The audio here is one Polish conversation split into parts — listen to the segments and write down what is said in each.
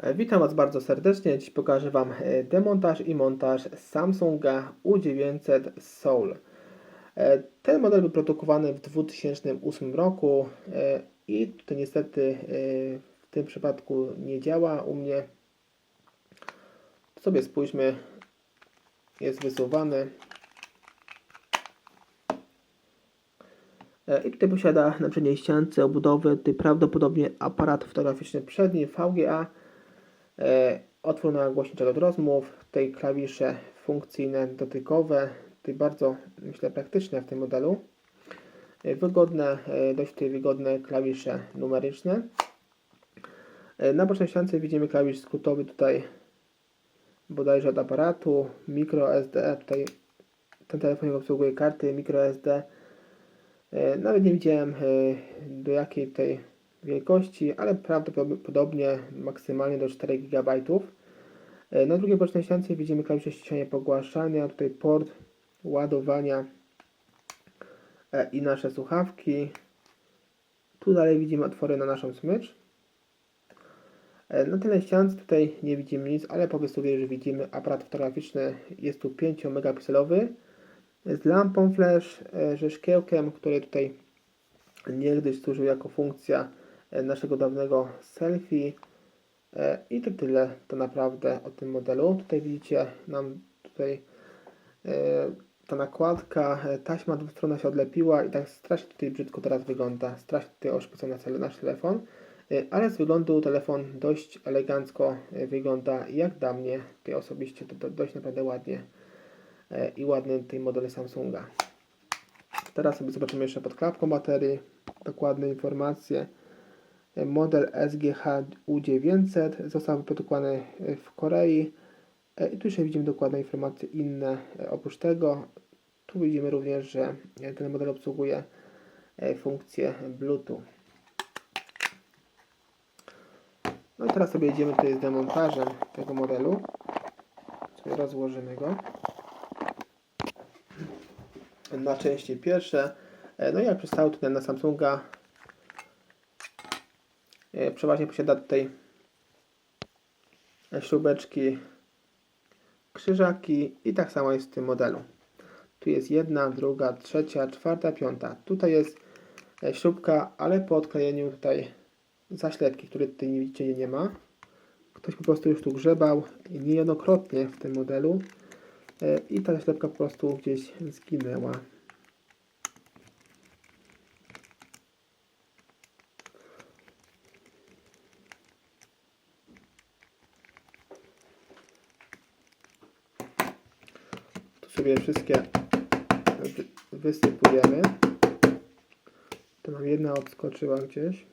E, Witam Was bardzo serdecznie. Dziś pokażę Wam e, demontaż i montaż Samsunga U900 Soul. E, Ten model był produkowany w 2008 roku i tutaj niestety w tym przypadku nie działa u mnie. Sobie spójrzmy. Jest wysuwany. I tutaj posiada na przedniej ściance obudowy, tutaj prawdopodobnie aparat fotograficzny przedni VGA, otwór na głośniczek od rozmów, tutaj klawisze funkcyjne dotykowe, tutaj bardzo myślę praktyczne w tym modelu. E, wygodne, e, dość tutaj wygodne klawisze numeryczne. E, na bocznej ściance widzimy klawisz skrótowy tutaj bodajże od aparatu, microSD, tutaj ten telefon obsługuje karty microSD. E, Nawet nie widziałem e, do jakiej tej wielkości, ale prawdopodobnie maksymalnie do 4 GB. E, Na drugiej bocznej ściance widzimy klawisze ściszenia pogłaszania, tutaj port ładowania e, i nasze słuchawki. Tu dalej widzimy otwory na naszą smycz. E, Na tyle ściance tutaj nie widzimy nic, ale po wysuwie już widzimy aparat fotograficzny. Jest tu 5 megapikselowy z lampą flash, ze szkiełkiem, który tutaj niegdyś służył jako funkcja naszego dawnego selfie. E, I to tyle to naprawdę o tym modelu. Tutaj widzicie nam tutaj e, ta nakładka, e, taśma dwustronna się odlepiła i tak strasznie tutaj brzydko teraz wygląda. Strasznie tutaj oszpecony nasz telefon. E, Ale z wyglądu telefon dość elegancko e, wygląda jak dla mnie. Tutaj osobiście to, dość naprawdę ładnie e, i ładny tej model Samsunga. Teraz sobie zobaczymy jeszcze pod klapką baterii dokładne informacje. Model SGH U900 został wyprodukowany w Korei. E, I tu jeszcze widzimy dokładne informacje inne. E, Oprócz tego, tu widzimy również, że ten model obsługuje e, funkcję Bluetooth. No i teraz sobie idziemy tutaj z demontażem tego modelu. Sobie rozłożymy go na części pierwsze. No i jak przystało tutaj na Samsunga, przeważnie posiada tutaj śrubeczki, krzyżaki i tak samo jest w tym modelu. Tu jest jedna, druga, trzecia, czwarta, piąta. Tutaj jest e, śrubka, ale po odklejeniu tutaj zaślepki, której tutaj nie widzicie, nie ma. Ktoś po prostu już tu grzebał niejednokrotnie w tym modelu e, i ta zaślepka po prostu gdzieś zginęła. Sobie wszystkie wy- wysypujemy. To nam jedna odskoczyła gdzieś.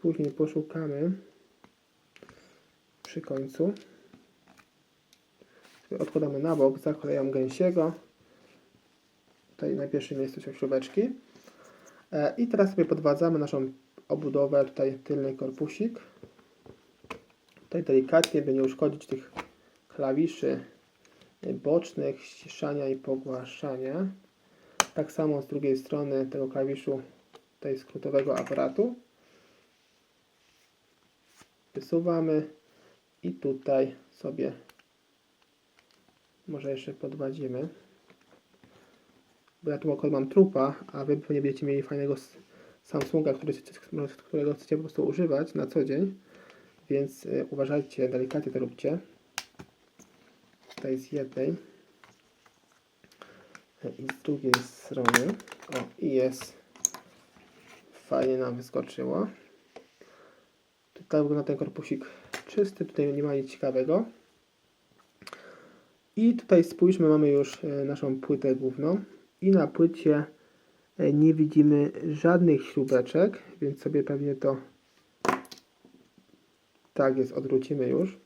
Później poszukamy przy końcu. Odkładamy na bok, zaklejam gęsiego. Tutaj na pierwszym miejscu są śrubeczki. E, I teraz sobie podwadzamy naszą obudowę, tutaj tylny korpusik. Tutaj delikatnie, by nie uszkodzić tych klawiszy bocznych, ściszania i pogłaszania. Tak samo z drugiej strony tego klawiszu tutaj skrótowego aparatu. Wysuwamy i tutaj sobie może jeszcze podwadzimy. Bo ja tu akurat mam trupa, a wy pewnie będziecie mieli fajnego Samsunga, który, którego chcecie po prostu używać na co dzień. Więc y, uważajcie, delikatnie to róbcie. Tutaj z jednej i z drugiej strony. O, i jest. Fajnie nam wyskoczyło. Tutaj wygląda ten korpusik czysty, tutaj nie ma nic ciekawego. I tutaj spójrzmy, mamy już e, naszą płytę główną. I na płycie e, nie widzimy żadnych śrubeczek, więc sobie pewnie to tak jest, odwrócimy już.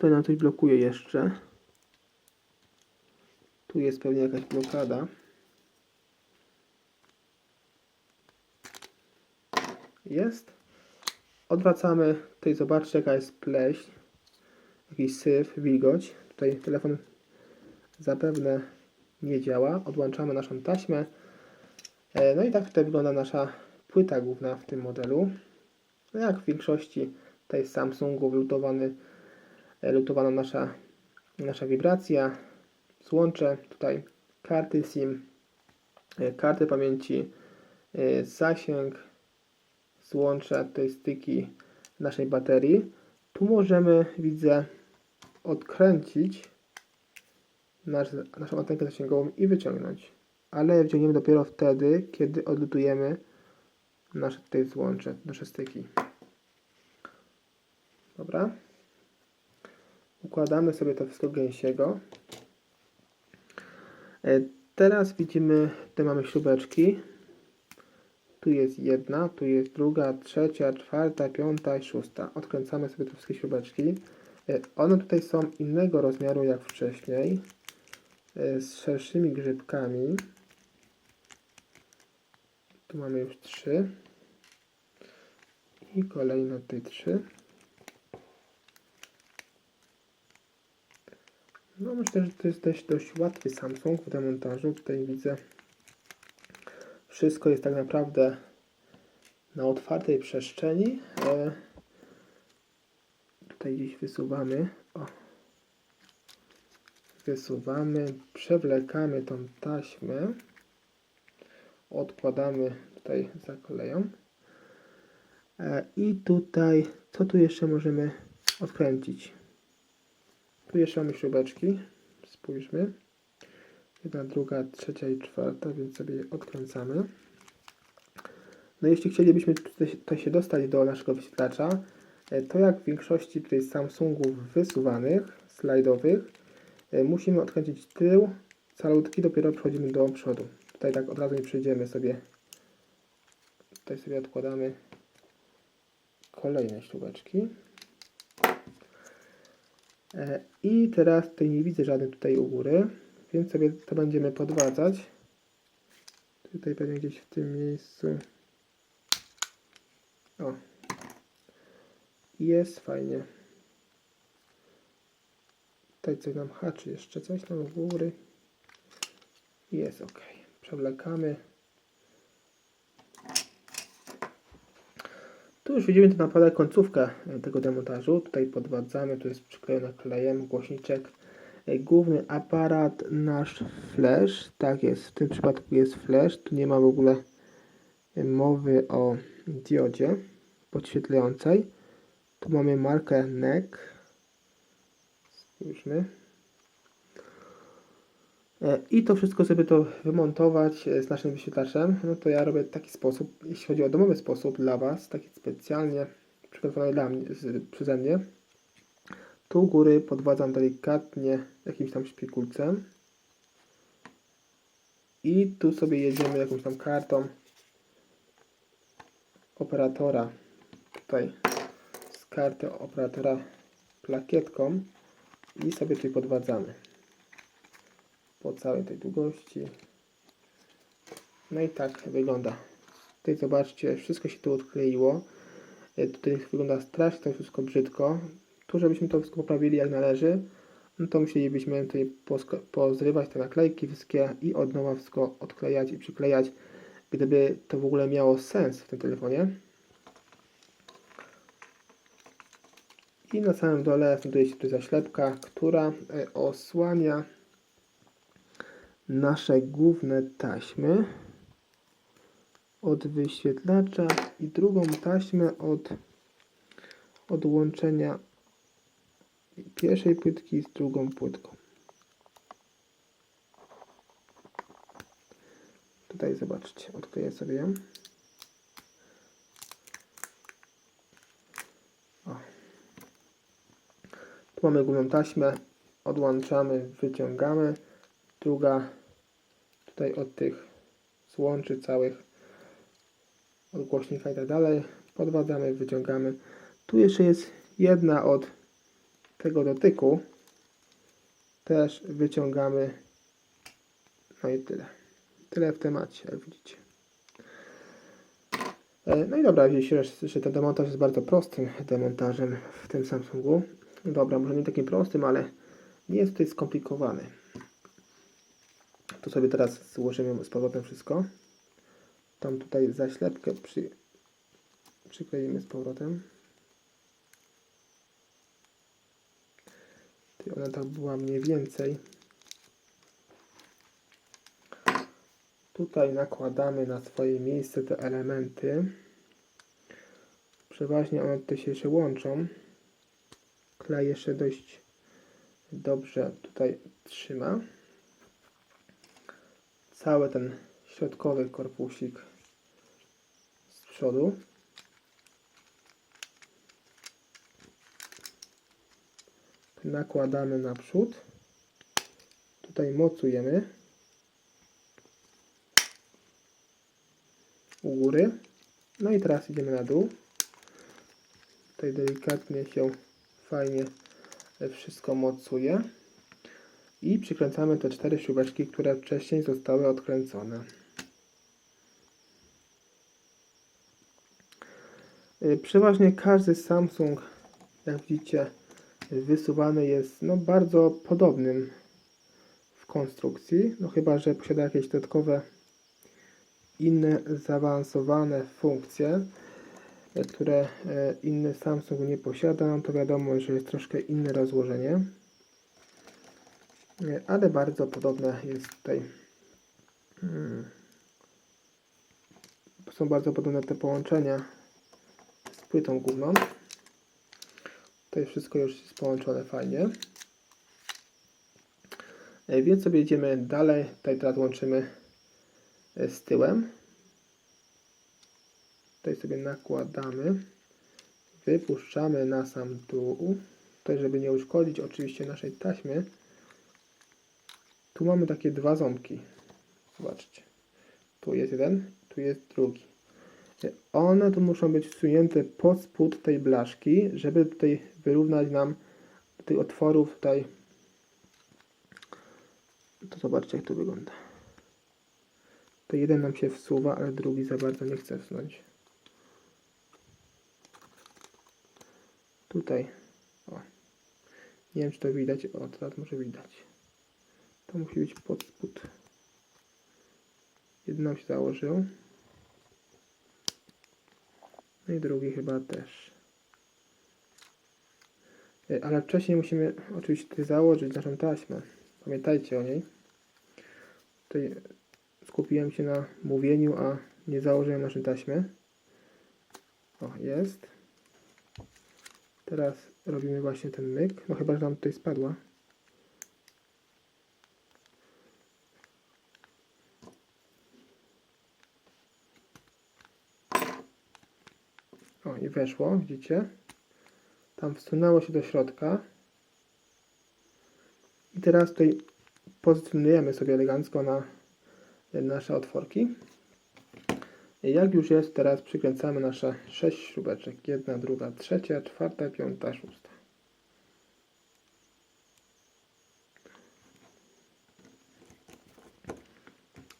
Tutaj nam coś blokuje jeszcze. Tu jest pewnie jakaś blokada. Jest. Odwracamy. Tutaj zobaczcie jaka jest pleśń. Jakiś syf, wilgoć. Tutaj telefon zapewne nie działa. Odłączamy naszą taśmę. E, No i tak tutaj wygląda nasza płyta główna w tym modelu. No jak w większości tutaj Samsungów lutowany, lutowana nasza, nasza wibracja, złącze, tutaj karty SIM, e, karty pamięci, e, zasięg, złącze, tutaj styki naszej baterii. Tu możemy, widzę, odkręcić nasz, naszą antenkę zasięgową i wyciągnąć. Ale wciągniemy dopiero wtedy, kiedy odlutujemy nasze tutaj złącze, nasze styki. Dobra. Układamy sobie to wszystko gęsiego. E, Teraz widzimy, tutaj mamy śrubeczki. Tu jest jedna, tu jest druga, trzecia, czwarta, piąta i szósta. Odkręcamy sobie te wszystkie śrubeczki. E, One tutaj są innego rozmiaru jak wcześniej. e, Z szerszymi grzybkami. Tu mamy już trzy. I kolejne tutaj trzy. No myślę, że to jest dość, dość łatwy Samsung w demontażu. Tutaj widzę wszystko jest tak naprawdę na otwartej przestrzeni. E, tutaj gdzieś wysuwamy. O. Wysuwamy, przewlekamy tą taśmę. Odkładamy tutaj za koleją. E, I tutaj, co tu jeszcze możemy odkręcić? Mamy śrubeczki. Spójrzmy. Jedna, druga, trzecia i czwarta, więc sobie je odkręcamy. No jeśli chcielibyśmy tutaj się dostać do naszego wyświetlacza, e, to jak w większości tutaj Samsungów wysuwanych, slajdowych, e, musimy odkręcić tył calutki, dopiero przechodzimy do przodu. Tutaj tak od razu nie przejdziemy sobie. Tutaj sobie odkładamy kolejne śrubeczki. E, I teraz tutaj nie widzę żadnych tutaj u góry, więc sobie to będziemy podwadzać. Tutaj pewnie gdzieś w tym miejscu. O. Jest fajnie. Tutaj coś nam haczy, jeszcze coś tam u góry. Jest ok. Przewlekamy. Tu już widzimy tak naprawdę końcówkę e, tego demontażu. Tutaj podwadzamy, tu jest przyklejony klejem głośniczek. E, Główny aparat, nasz flash, tak jest, w tym przypadku jest flash, tu nie ma w ogóle e, mowy o diodzie podświetlającej. Tu mamy markę NEC. Spójrzmy. E, I to wszystko sobie to wymontować e, z naszym wyświetlaczem, no to ja robię taki sposób, jeśli chodzi o domowy sposób dla Was, taki specjalnie przygotowany dla mnie, z, przeze mnie. Tu u góry podwadzam delikatnie jakimś tam szpikulcem. I tu sobie jedziemy jakąś tam kartą operatora. Tutaj z karty operatora plakietką i sobie tutaj podwadzamy po całej tej długości. No i tak wygląda. Tutaj zobaczcie, wszystko się tu odkleiło. E, Tutaj wygląda strasznie to wszystko brzydko. Tu, żebyśmy to wszystko poprawili jak należy, no to musielibyśmy tutaj pozrywać te naklejki wszystkie i od nowa wszystko odklejać i przyklejać, gdyby to w ogóle miało sens w tym telefonie. I na samym dole znajduje się tu zaślepka, która e, osłania nasze główne taśmy od wyświetlacza i drugą taśmę od odłączenia pierwszej płytki z drugą płytką. Tutaj zobaczcie, odkleję sobie ją. O. Tu mamy główną taśmę, odłączamy, wyciągamy. Druga tutaj od tych złączy całych od głośnika i tak dalej. Podwadzamy, wyciągamy. Tu jeszcze jest jedna od tego dotyku. Też wyciągamy. No i tyle. Tyle w temacie jak widzicie. E, no i dobra, widzicie, że- ten demontaż jest bardzo prostym demontażem w tym Samsungu. Dobra, może nie takim prostym, ale nie jest tutaj skomplikowany to sobie teraz złożymy z powrotem wszystko. Tam tutaj zaślepkę przy, przykleimy z powrotem. Tutaj ona tak była mniej więcej. Tutaj nakładamy na swoje miejsce te elementy. Przeważnie one tutaj się jeszcze łączą. Klej jeszcze dość dobrze tutaj trzyma. Cały ten środkowy korpusik z przodu. Nakładamy naprzód. Tutaj mocujemy. U góry. No i teraz idziemy na dół. Tutaj delikatnie się fajnie wszystko mocuje. I przykręcamy te cztery śrubeczki, które wcześniej zostały odkręcone. Y, Przeważnie każdy Samsung, jak widzicie, wysuwany jest no, bardzo podobnym w konstrukcji. No chyba, że posiada jakieś dodatkowe inne zaawansowane funkcje, które e, inny Samsung nie posiada, no to wiadomo, że jest troszkę inne rozłożenie. Ale bardzo podobne jest tutaj. Hmm. Są bardzo podobne te połączenia z płytą główną. Tutaj wszystko już jest połączone fajnie. E, Więc sobie idziemy dalej. Tutaj teraz łączymy e, z tyłem. Tutaj sobie nakładamy. Wypuszczamy na sam dół. Tutaj, żeby nie uszkodzić oczywiście naszej taśmy. Tu mamy takie dwa ząbki. Zobaczcie. Tu jest jeden, tu jest drugi. One tu muszą być wsunięte pod spód tej blaszki, żeby tutaj wyrównać nam tych otworów tutaj. To zobaczcie jak to wygląda. To jeden nam się wsuwa, ale drugi za bardzo nie chce wsunąć. Tutaj. O. Nie wiem czy to widać. O, teraz może widać. To musi być pod spód. Jeden nam się założył. No i drugi chyba też. E, Ale wcześniej musimy oczywiście założyć naszą taśmę. Pamiętajcie o niej. Tutaj skupiłem się na mówieniu, a nie założyłem naszej taśmy. O, jest. Teraz robimy właśnie ten myk. No chyba, że nam tutaj spadła. O, i weszło, widzicie? Tam wsunęło się do środka. I teraz tutaj pozycjonujemy sobie elegancko na nasze otworki. I jak już jest, teraz przykręcamy nasze 6 śrubeczek. Jedna, druga, trzecia, czwarta, piąta, szósta.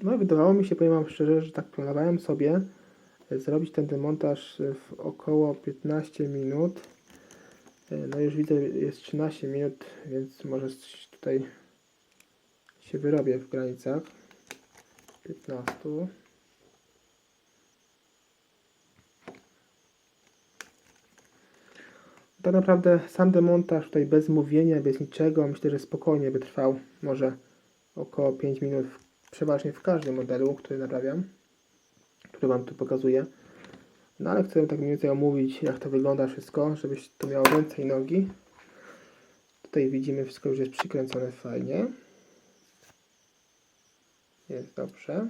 No wydawało mi się, powiem Wam szczerze, że tak planowałem sobie zrobić ten demontaż w około 15 minut. No już widzę, jest 13 minut, więc może tutaj się wyrobię w granicach 15. Tak naprawdę sam demontaż tutaj bez mówienia, bez niczego, myślę, że spokojnie by trwał może około 5 minut, przeważnie w każdym modelu, który naprawiam które Wam tu pokazuję. No ale chcę tak mniej więcej omówić, jak to wygląda wszystko, żebyś to miało ręce i nogi. Tutaj widzimy, wszystko już jest przykręcone fajnie. Jest dobrze.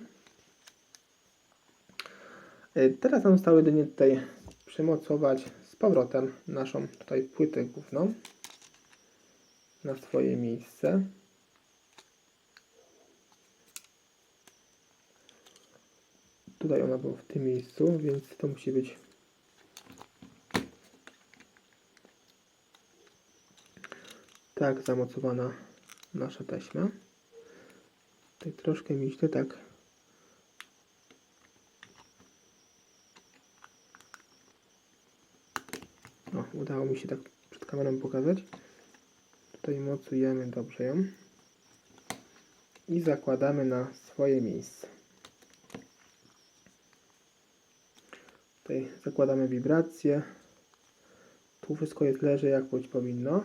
E, Teraz nam zostało jedynie tutaj przymocować z powrotem naszą tutaj płytę główną na swoje miejsce. Tutaj ona była w tym miejscu, więc to musi być tak zamocowana nasza taśma. Tutaj troszkę mi źle tak o, udało mi się tak przed kamerą pokazać. Tutaj mocujemy dobrze ją i zakładamy na swoje miejsce. Zakładamy wibrację. Tu wszystko jest leży jak być powinno.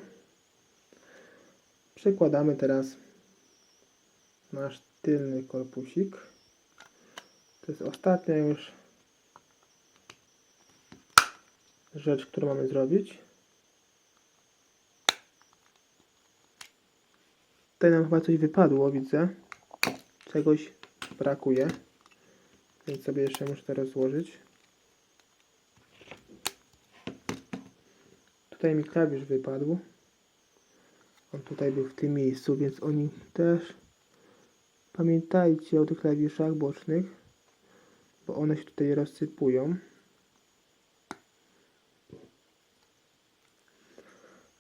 Przekładamy teraz nasz tylny korpusik. To jest ostatnia już rzecz, którą mamy zrobić. Tutaj nam chyba coś wypadło, widzę. Czegoś brakuje. Więc sobie jeszcze muszę to rozłożyć. Tutaj mi klawisz wypadł. On tutaj był w tym miejscu, więc oni też pamiętajcie o tych klawiszach bocznych, bo one się tutaj rozsypują.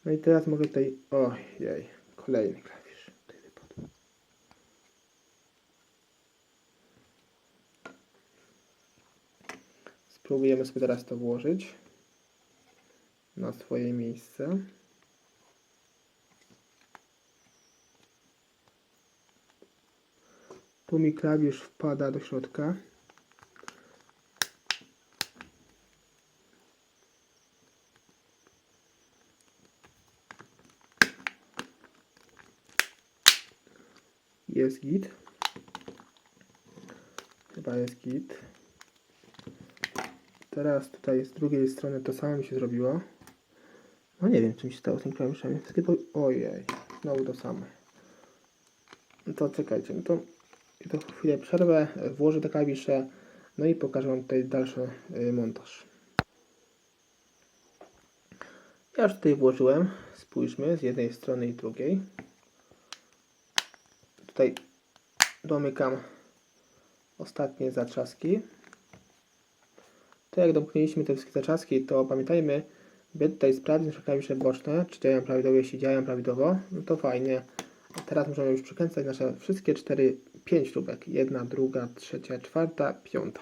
No i teraz mogę tutaj, ojej, kolejny klawisz tutaj wypadł. Spróbujemy sobie teraz to włożyć na swoje miejsce. Tu mi klawisz wpada do środka. Jest git. Chyba jest git. Teraz tutaj z drugiej strony to samo mi się zrobiło. No nie wiem, co mi się stało z tymi klawiszami. Wszystkie to... Ojej, znowu to samo. No to czekajcie, no to, to chwilę przerwę, włożę te klawisze, no i pokażę Wam tutaj dalszy y, montaż. Ja już tutaj włożyłem, spójrzmy, z jednej strony i drugiej. Tutaj domykam ostatnie zaczaski. To jak domknęliśmy te wszystkie zaczaski, to pamiętajmy, tutaj sprawdzić nasze klawisze boczne, czy działają prawidłowo, jeśli działają prawidłowo, no to fajnie. Teraz możemy już przykręcać nasze wszystkie cztery, pięć śrubek. Jedna, druga, trzecia, czwarta, piąta.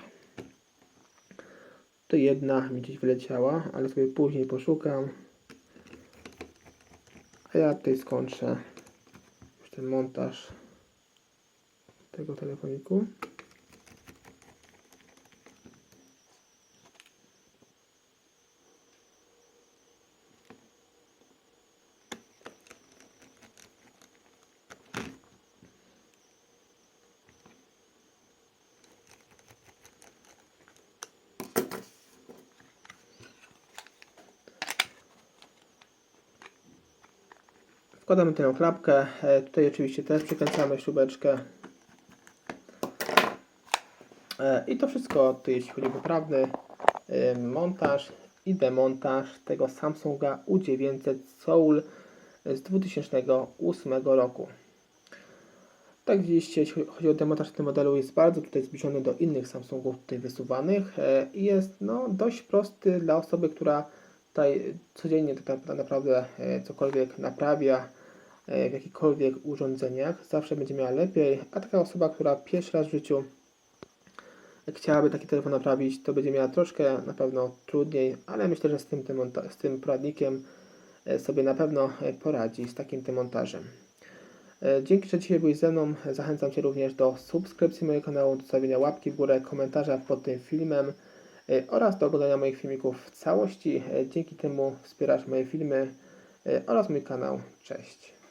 To jedna mi gdzieś wyleciała, ale sobie później poszukam. A ja tutaj skończę już ten montaż tego telefoniku. Wkładamy tę klapkę. E, Tutaj oczywiście też przykręcamy śrubeczkę. E, I to wszystko, to jeśli chodzi o poprawny e, montaż i demontaż tego Samsunga U900 Soul z 2008 roku. Tak widzieliście, jeśli chodzi o demontaż tego modelu, jest bardzo tutaj zbliżony do innych Samsungów tutaj wysuwanych i jest no, dość prosty dla osoby, która tutaj codziennie tak naprawdę e, cokolwiek naprawia e, w jakichkolwiek urządzeniach, zawsze będzie miała lepiej, a taka osoba, która pierwszy raz w życiu chciałaby taki telefon naprawić, to będzie miała troszkę na pewno trudniej, ale myślę, że z tym, demonta- z tym poradnikiem e, sobie na pewno poradzi z takim demontażem. E, Dzięki, że dzisiaj byłeś ze mną. Zachęcam Cię również do subskrypcji mojego kanału, do zostawienia łapki w górę, komentarza pod tym filmem oraz do oglądania moich filmików w całości. E, Dzięki temu wspierasz moje filmy e, oraz mój kanał. Cześć.